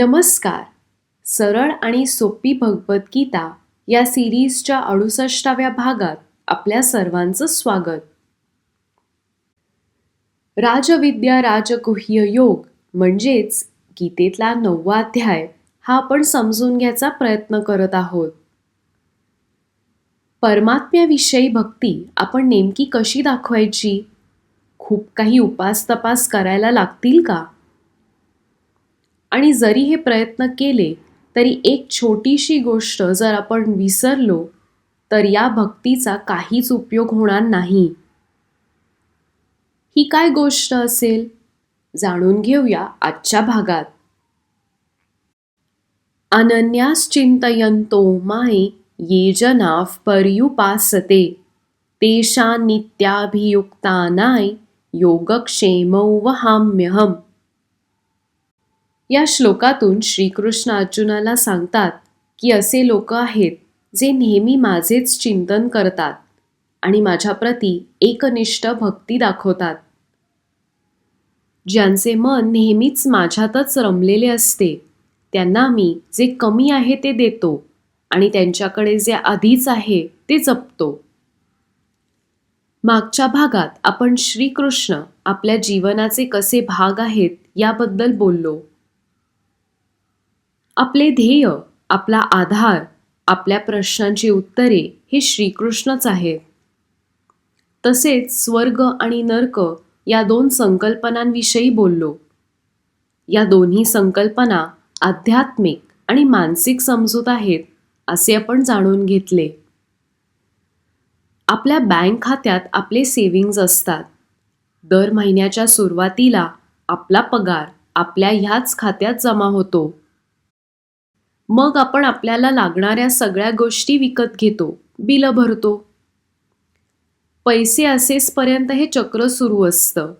नमस्कार. सरळ आणि सोपी भगवद्गीता या सिरीजच्या अडुसष्टाव्या भागात आपल्या सर्वांचं स्वागत. राजविद्या राजगुह्य योग म्हणजेच गीतेतला नववा अध्याय हा आपण समजून घ्यायचा प्रयत्न करत आहोत. परमात्म्याविषयी भक्ती आपण नेमकी कशी दाखवायची? खूप काही उपास तपास करायला लागतील का? आणि जरी हे प्रयत्न केले तरी एक छोटीशी गोष्ट जर आपण विसरलो तर या भक्तीचा काहीच उपयोग होणार नाही. ही काय गोष्ट असेल? जाणून घेऊया आजच्या भागात. अनन्यास चिंतयंतो माये ये जनाः पर्युपासते। तेषा नित्याभियुक्तानाय योगक्षेमौ वहाम्यहम। या श्लोकातून श्रीकृष्ण अर्जुनाला सांगतात की असे लोक आहेत जे नेहमी माझेच चिंतन करतात आणि माझ्याप्रती एकनिष्ठ भक्ती दाखवतात. ज्यांचे मन नेहमीच माझ्यातच रमलेले असते त्यांना मी जे कमी आहे ते देतो आणि त्यांच्याकडे जे आधीच आहे ते जपतो. मागच्या भागात आपण श्रीकृष्ण आपल्या जीवनाचे कसे भाग आहेत याबद्दल बोललो. आपले ध्येय आपला आधार आपल्या प्रश्नांची उत्तरे हे श्रीकृष्णच आहेत. तसेच स्वर्ग आणि नर्क या दोन संकल्पनांविषयी बोललो. या दोन्ही संकल्पना आध्यात्मिक आणि मानसिक समजूत आहेत असे आपण जाणून घेतले. आपल्या बँक खात्यात आपले सेव्हिंग्ज असतात. दर महिन्याच्या सुरुवातीला आपला पगार आपल्या ह्याच खात्यात जमा होतो. मग आपण आपल्याला लागणाऱ्या सगळ्या गोष्टी विकत घेतो बिलं भरतो. पैसे असेसपर्यंत हे चक्र सुरू असतं.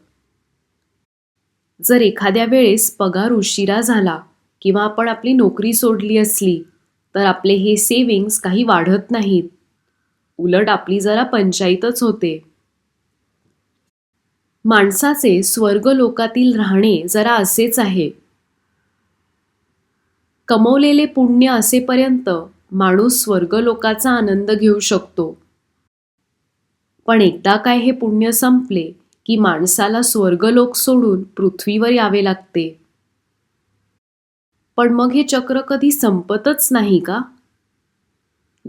जर एखाद्या वेळेस पगार उशिरा झाला किंवा आपण आपली नोकरी सोडली असली तर आपले हे सेविंग्स काही वाढत नाहीत. उलट आपली जरा पंचायतच होते. माणसाचे स्वर्ग लोकातील राहणे जरा असेच आहे. कमवलेले पुण्य असेपर्यंत माणूस स्वर्गलोकाचा आनंद घेऊ शकतो. पण एकदा काय हे पुण्य संपले की माणसाला स्वर्गलोक सोडून पृथ्वीवर यावे लागते. पण मग हे चक्र कधी संपतच नाही का?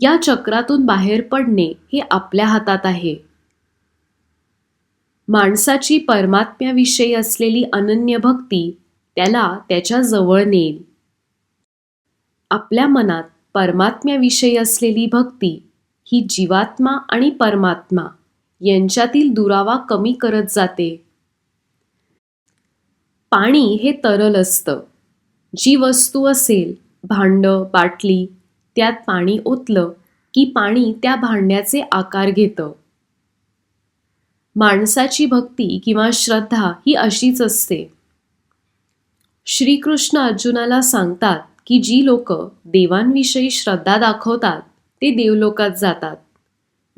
या चक्रातून बाहेर पडणे हे आपल्या हातात आहे. माणसाची परमात्म्याविषयी असलेली अनन्य भक्ती त्याला त्याच्याजवळ नेईल. आपल्या मनात परमात्म्याविषयी असलेली भक्ती ही जीवात्मा आणि परमात्मा यांच्यातील दुरावा कमी करत जाते. पाणी हे तरल असतं. जी वस्तू असेल भांड बाटली त्यात पाणी ओतलं की पाणी त्या भांड्याचे आकार घेतं. माणसाची भक्ती किंवा श्रद्धा ही अशीच असते. श्रीकृष्ण अर्जुनाला सांगतात की जी लोक देवांविषयी श्रद्धा दाखवतात ते देवलोकात जातात.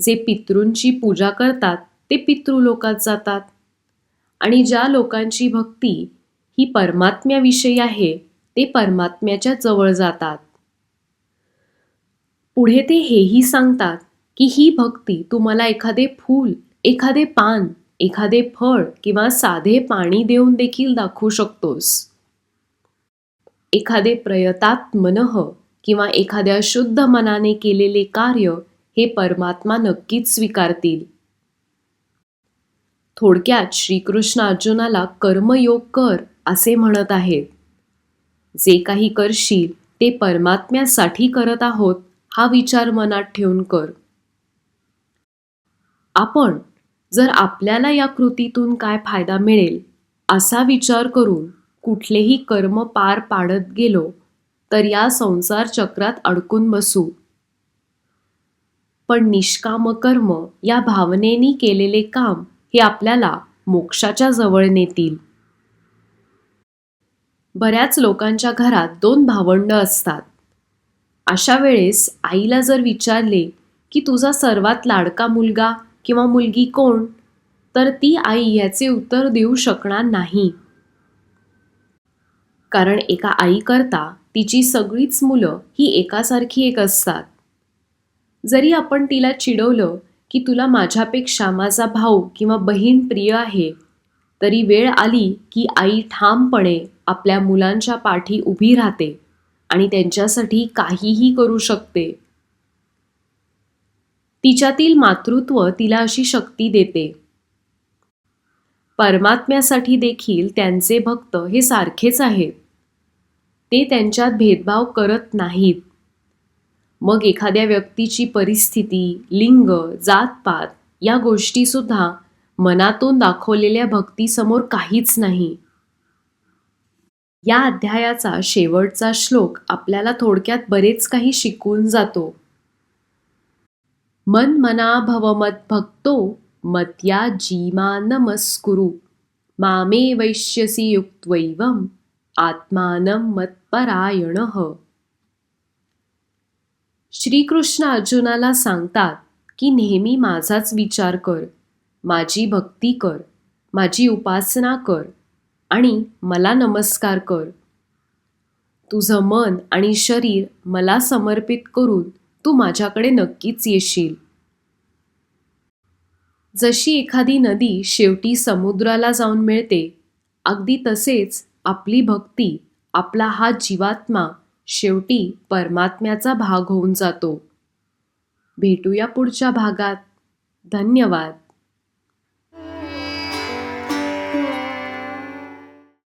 जे पितृंची पूजा करतात ते पितृलोकात जातात. आणि ज्या लोकांची भक्ती ही परमात्म्याविषयी आहे ते परमात्म्याच्या जवळ जातात. पुढे ते हेही सांगतात की ही भक्ती तुम्हाला एखादे फूल एखादे पान एखादे फळ किंवा साधे पाणी देऊन देखील दाखवू शकतोस. एखादे प्रयतात्मनः किंवा एखाद्या शुद्ध मनाने केलेले कार्य हे परमात्मा नक्कीच स्वीकारतील. थोडक्यात श्रीकृष्ण अर्जुनाला कर्मयोग कर असे म्हणत आहेत. जे काही करशील ते परमात्म्यासाठी करत आहोत हा विचार मनात ठेवून कर. आपण जर आपल्याला या कृतीतून काय फायदा मिळेल असा विचार करून कुठलेही कर्म पार पाडत गेलो तर या संसार चक्रात अडकून बसू. पण निष्काम कर्म या भावनेनी केलेले काम हे आपल्याला मोक्षाच्या जवळ नेतील. बऱ्याच लोकांच्या घरात दोन भावंड असतात. अशा वेळेस आईला जर विचारले की तुझा सर्वात लाडका मुलगा किंवा मुलगी कोण? तर ती आई याचे उत्तर देऊ शकणार नाही. कारण एका आईकरता तिची सगळीच मुलं ही एकासारखी एक असतात. जरी आपण तिला चिडवलं की तुला माझ्यापेक्षा माझा भाऊ किंवा बहीण प्रिय आहे तरी वेळ आली की आई ठामपणे आपल्या मुलांच्या पाठी उभी राहते आणि त्यांच्यासाठी काहीही करू शकते. तिच्यातील मातृत्व तिला अशी शक्ती देते. परमात्म्यासाठी देखील त्यांचे भक्त हे सारखेच आहेत. ते त्यांच्यात भेदभाव करत नाहीत. मग एखाद्या व्यक्तीची परिस्थिती लिंग जातपात या गोष्टीसुद्धा मनातून दाखवलेल्या भक्तीसमोर काहीच नाही. या अध्यायाचा शेवटचा श्लोक आपल्याला थोडक्यात बरेच काही शिकून जातो. मन मना भवमत भक्तो मत्या जीमा नमस्कुरु. मामे वैश्यसी युक्त्वैवम आत्मानं मत मत्परायण हो. श्रीकृष्ण अर्जुनाला सांगतात की नेहमी माझाच विचार कर माझी भक्ती कर माझी उपासना कर आणि मला नमस्कार कर. तुझं मन आणि शरीर मला समर्पित करून तू माझ्याकडे नक्कीच येशील. जशी एखादी नदी शेवटी समुद्राला जाऊन मिळते अगदी तसेच आपली भक्ती आपला हा जीवात्मा शेवटी परमात्म्याचा भाग होऊन जातो. भेटूया पुढच्या भागात. धन्यवाद.